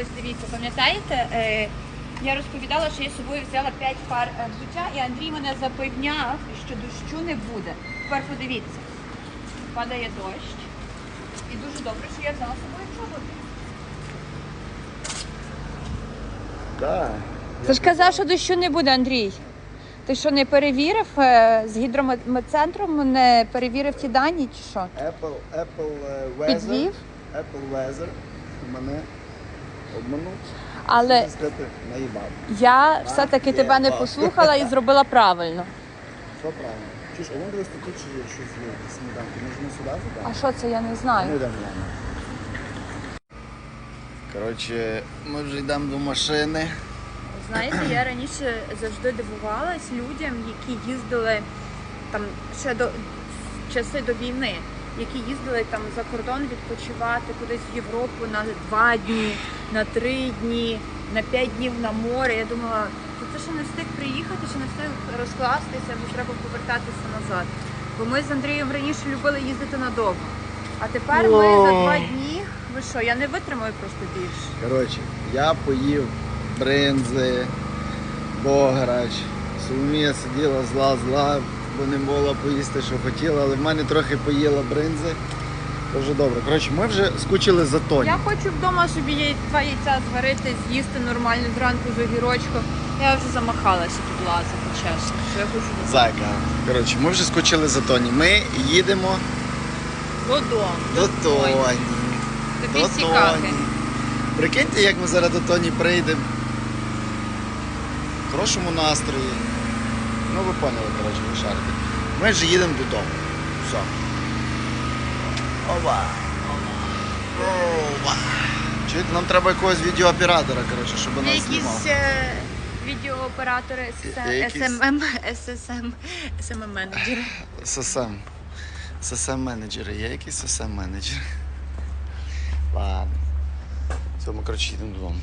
ось дивіться, пам'ятаєте? Е, я розповідала, що я з собою взяла 5 пар е, взуття, і Андрій мене запевняв, що дощу не буде. Тепер подивіться, падає дощ. І дуже добре, що я взяла з собою чоботи. Да. Ти ж казав, що дощу не буде, Андрій. Ти що не перевірив е, з гідрометцентром, не перевірив ті дані чи що? Apple, Apple Weather. Підвів? Apple Weather мене обманув. Але сказати, наїбав. я все-таки тебе не послухала і зробила правильно. Що правильно? Чи ж, а вон дивись, тут ще є щось є, якісь сніданки. Може не сюди А що це я не Ну знаю. йдемо ладно. Коротше, ми вже йдемо до машини. Знаєте, я раніше завжди дивувалась людям, які їздили там ще до в часи до війни, які їздили там за кордон відпочивати кудись в Європу на два дні, на три дні, на п'ять днів на море. Я думала, «Та це ще не встиг приїхати, ще не встиг розкластися, вже треба повертатися назад. Бо ми з Андрієм раніше любили їздити надовго. А тепер ми за два дні. Ви що, я не витримаю просто більше. Коротше, я поїв бринзи, бограч. Соломія сиділа зла-зла, бо не могла поїсти, що хотіла, але в мене трохи поїла бринзи. Це вже добре. Коротше, ми вже скучили за Тоні. Я хочу вдома собі яй- два яйця зварити, з'їсти нормально зранку з огірочком. Я вже замахалася тут лазити, чесно. Що я хочу додому. Зайка. Коротше, ми вже скучили за Тоні. Ми їдемо Додому. до Тоні. Тобі До сікаки. Тоні. Прикиньте, як ми зараз до Тоні прийдемо. В хорошому настрої. Ну ви поняли, коротше, ви шарите. Ми ж їдемо додому. Все. Ова. Опа. Чуть нам треба якогось відеооператора, коротше, щоб нас Якісь знімав. е, відеооператори Е, якісь- СММ, SSM, SMM менеджери. ССМ. ССМ менеджери. Є якісь ССМ менеджери? Ладно. Все, ми коротше їдемо додому.